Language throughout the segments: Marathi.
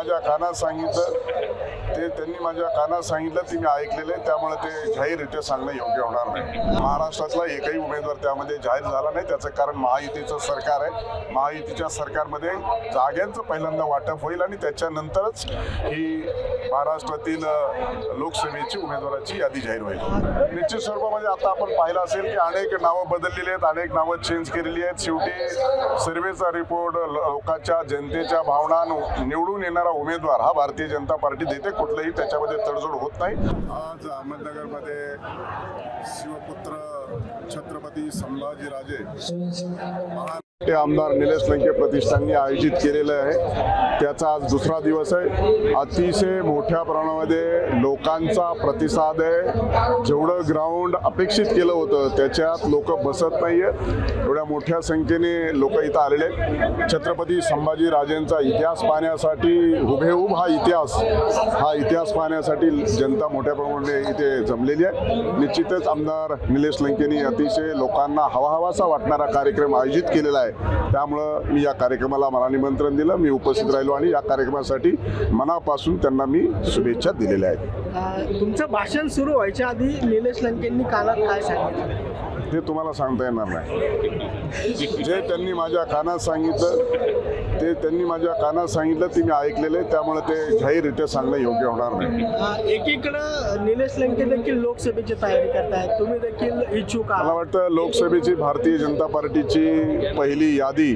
माझ्या कानात सांगितलं. ते त्यांनी माझ्या कानात सांगितलं ते मी ऐकलेलं आहे. त्यामुळे ते जाहीररित्या सांगणं योग्य होणार नाही. महाराष्ट्रातला एकही उमेदवार त्यामध्ये जाहीर झाला नाही. त्याचं कारण महायुतीचं सरकार आहे. महायुतीच्या सरकारमध्ये जाग्यांचं पहिल्यांदा वाटप होईल आणि त्याच्यानंतरच ही महाराष्ट्रातील लोकसभेची उमेदवाराची यादी जाहीर होईल. निश्चित स्वरूपामध्ये आता आपण पाहिलं असेल की अनेक नावं बदललेली आहेत अनेक नावं चेंज केलेली आहेत. शेवटी सर्वेचा रिपोर्ट लोकांच्या जनतेच्या भावना निवडून येणारा उमेदवार हा भारतीय जनता पार्टी देते. कुठलंही त्याच्यामध्ये तडजोड होत नाही. आज अहमदनगरमध्ये शिवपुत्र छत्रपती संभाजीराजे ते आमदार निलेश लंके प्रतिष्ठानने आयोजित केलेलं आहे. त्याचा आज दुसरा दिवस आहे. अतिशय मोठ्या प्रमाणामध्ये लोकांचा प्रतिसाद आहे. जेवढं ग्राउंड अपेक्षित केलं होतं त्याच्यात लोक बसत नाही आहेत एवढ्या मोठ्या संख्येने लोक इथं आलेले आहेत. छत्रपती संभाजी राजेंचा इतिहास पाहण्यासाठी हुबेहूब हा इतिहास हा इतिहास पाहण्यासाठी जनता मोठ्या प्रमाणे इथे जमलेली आहे. निश्चितच आमदार निलेश लंकेनी अतिशय लोकांना हवाहवासा वाटणारा कार्यक्रम आयोजित केलेला आहे. त्यामुळं मी या कार्यक्रमाला मला निमंत्रण दिलं. मी उपस्थित राहिलो आणि या कार्यक्रमासाठी मनापासून त्यांना मी शुभेच्छा दिलेल्या आहेत. तुमचं भाषण सुरू व्हायच्या आधी निलेश लंकेंनी कानात काय सांगितलं? हे तुम्हाला सांगता येणार नाही. जे त्यांनी माझ्या कानात सांगितलं ते त्यांनी माझ्या कानात सांगितलं ते मी ऐकलेलं आहे त्यामुळे ते जाहीररित्या सांगणं योग्य होणार नाही. एकीकडं निलेश लंके देखील लोकसभेची तयारी करतायत. तुम्ही देखील इच्छुक मला वाटतं लोकसभेची भारतीय जनता पार्टीची पहिली यादी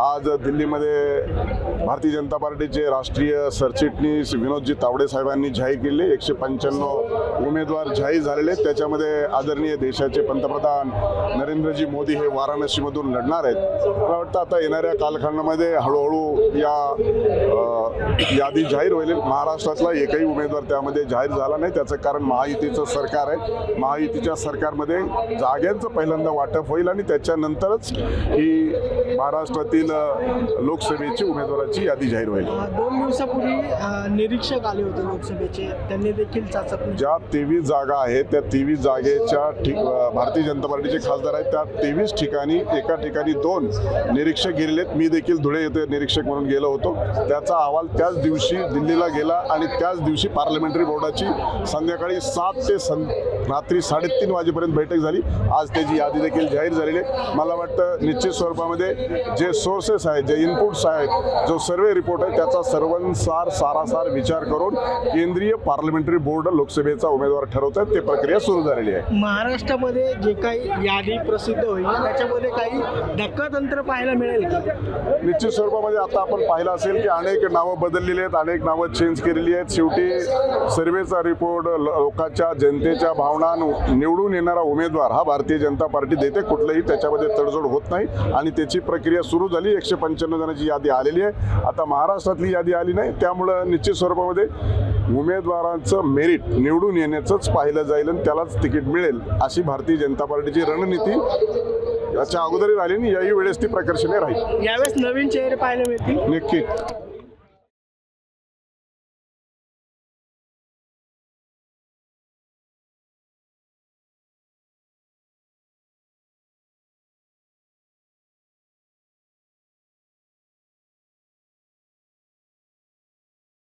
आज दिल्लीमध्ये भारतीय जनता पार्टीचे राष्ट्रीय सरचिटणीस विनोदजी तावडे साहेबांनी जाहीर केले. एकशे पंच्याण्णव उमेदवार जाहीर झालेले. आहेत त्याच्यामध्ये आदरणीय देशाचे पंतप्रधान नरेंद्रजी मोदी हे वाराणसीमधून लढणार आहेत. मला वाटतं आता येणाऱ्या कालखंडामध्ये हळूहळू या अ, यादी जाहीर होईल. महाराष्ट्रातला एकही उमेदवार त्यामध्ये जाहीर झाला नाही. त्याचं कारण महायुतीचं सरकार आहे. महायुतीच्या सरकारमध्ये जाग्यांचं पहिल्यांदा वाटप होईल आणि त्याच्यानंतरच ही महाराष्ट्रातील लोकसभेची उमेदवाराची यादी जाहीर होईल. दोन दिवसापूर्वी निरीक्षक आले होते लोकसभेचे. त्यांनी देखील चाचपणी ज्या तेवीस जागा आहेत त्या तेवीस जागेच्या ठिक भारतीय जनता पार्टीचे खासदार आहेत. त्या तेवीस ठिकाणी एका ठिकाणी दोन निरीक्षक गेलेले आहेत. मी देखील धुळे येथे निरीक्षक म्हणून गेलो होतो. त्याचा अहवाल त्याच दिवशी दिल्लीला गेला आणि त्याच दिवशी पार्लमेंटरी बोर्डाची संध्याकाळी सात ते सं रात्री साडेतीन वाजेपर्यंत बैठक झाली. आज त्याची यादी देखील जाहीर झालेली आहे. मला वाटतं निश्चित स्वरूपामध्ये जे सोर्सेस आहेत जे इनपुट्स आहेत जो सर्वे रिपोर्ट आहे त्याचा सर्वांसार सारासार विचार करून केंद्रीय पार्लमेंटरी बोर्ड लोकसभेचा उमेदवार ठरवत आहेत ते प्रक्रिया सुरू झालेली आहे. महाराष्ट्रामध्ये जे काही यादी प्रसिद्ध होईल त्याच्यामध्ये काही धक्कातंत्र पाहायला मिळेल निश्चित स्वरूपामध्ये आता आपण पाहिलं असेल की अनेक नावं बदललेली आहेत अनेक नावं चेंज केलेली आहेत. शेवटी सर्वेचा रिपोर्ट लोकांच्या जनतेच्या भावना निवडून येणारा उमेदवार हा भारतीय जनता पार्टी देते. कुठलंही त्याच्यामध्ये तडजोड होत नाही आणि त्याची प्रक्रिया सुरू झाली. एकशे पंच्याण्णव जणांची यादी आलेली आहे. आता महाराष्ट्रातली यादी आली नाही. त्यामुळं निश्चित स्वरूपामध्ये उमेदवारांचं मेरिट निवडून येण्याचंच पाहिलं जाईल आणि त्यालाच तिकीट मिळेल अशी भारतीय जनता पार्टीची रणनीती याच्या अगोदरही राहिली आणि याही वेळेस ती प्रकर्षणे राहील. यावेळेस नवीन चेहरे पाहायला मिळतील. नक्की.